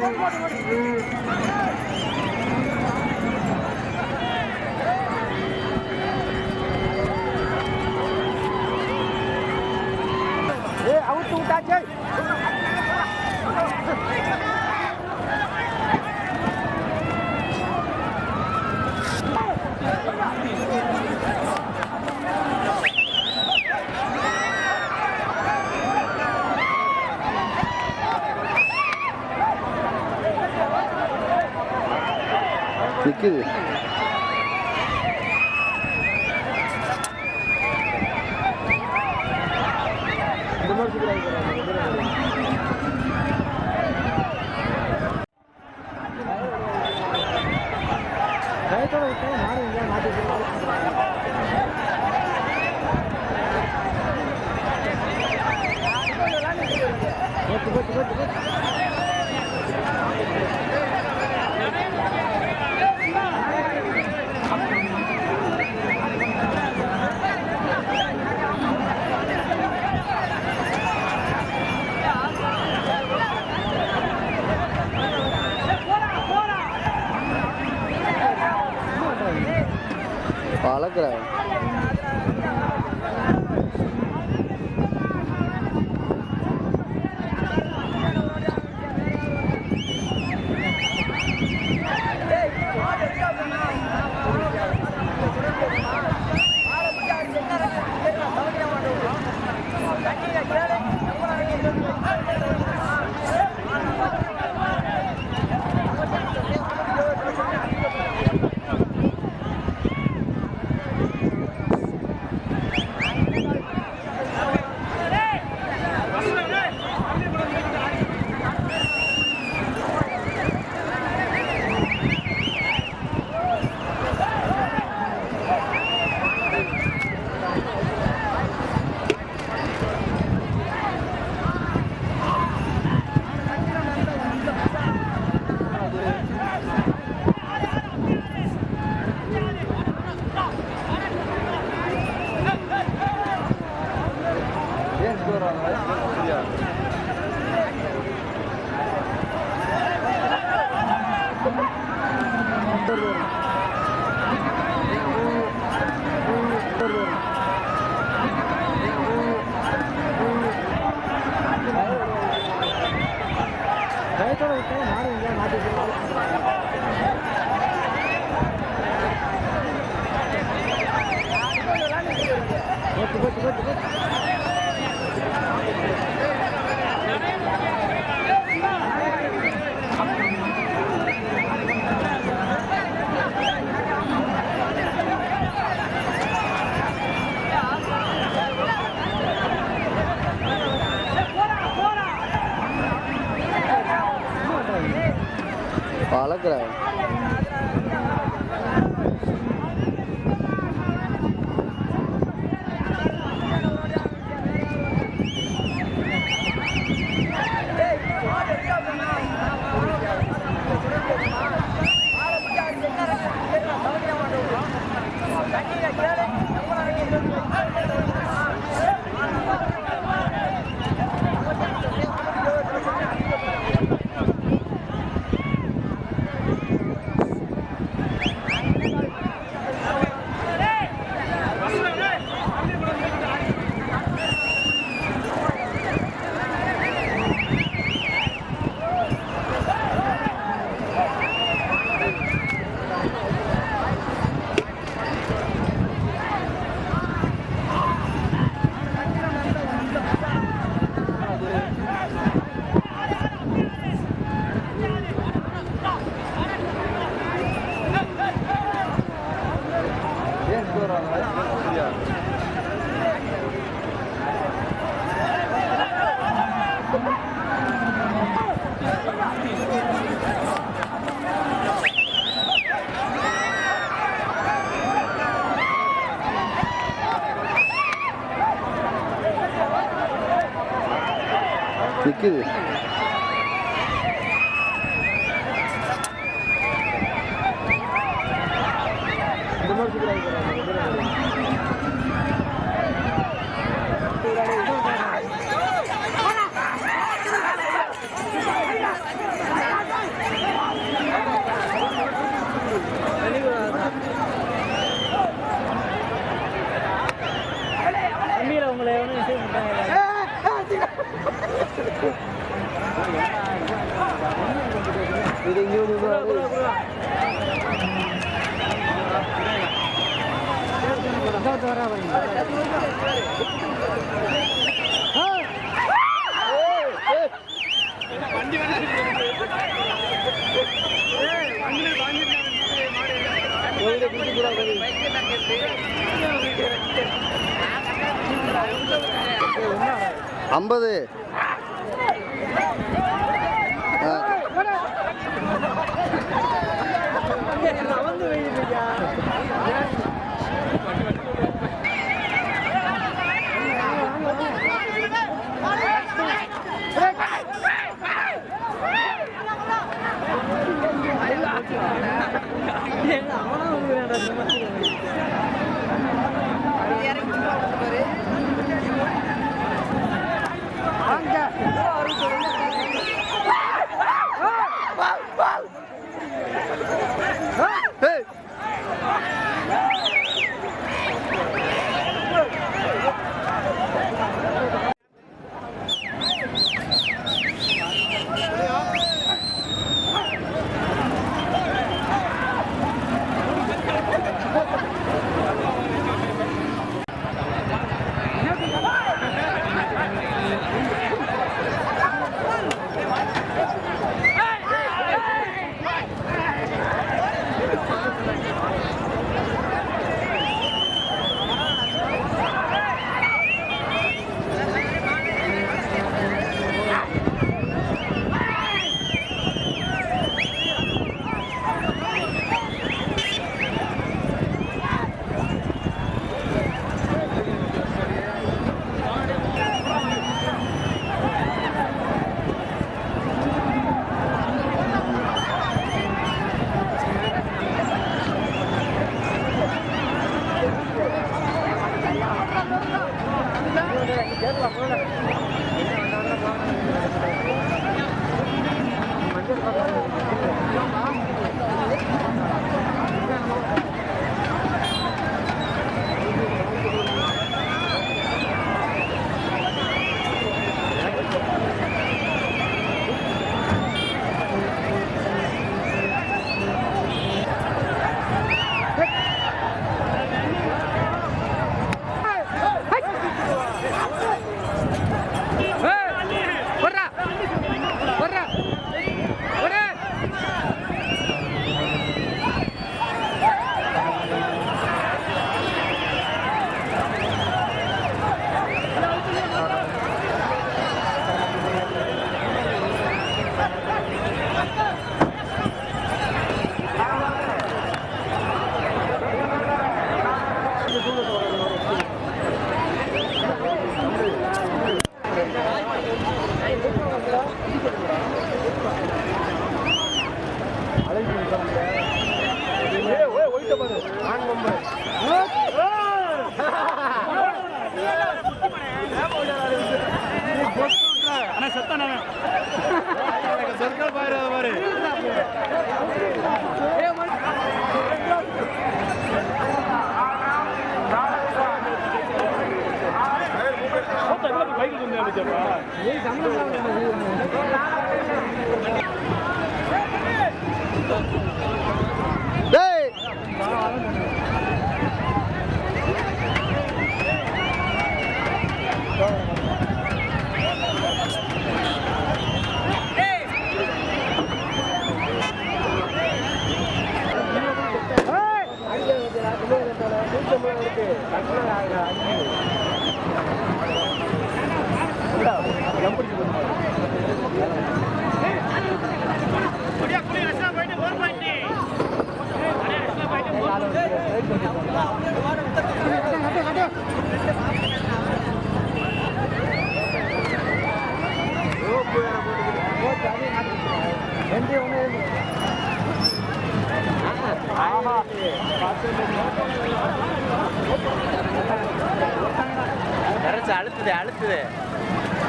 何? நிக்குது 对。பழக்கிறேன் 对。ஐம்பது. சர்க்கார் பாரு பாரு பைக்கு கொஞ்சம்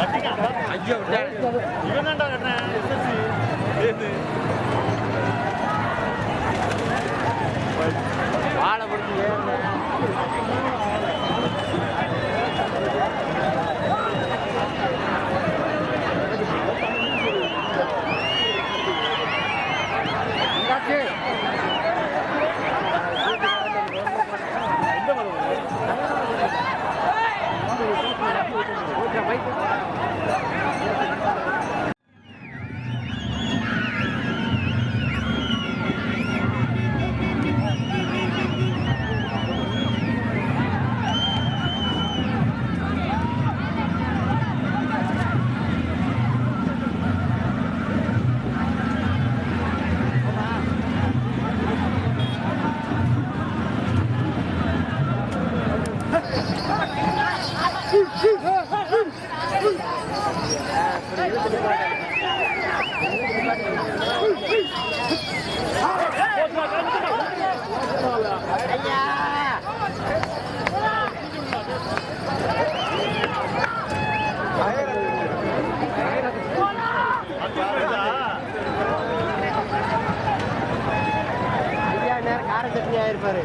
ஐயோ விட்டாரு இவன் தான்டா கட்டுறேன் எஸ்எஸ்சி ஏது வாழை பிடிச்சி ஏறுங்க ஐயா Thank you. கார சட்னி ஆயிருப்பாரு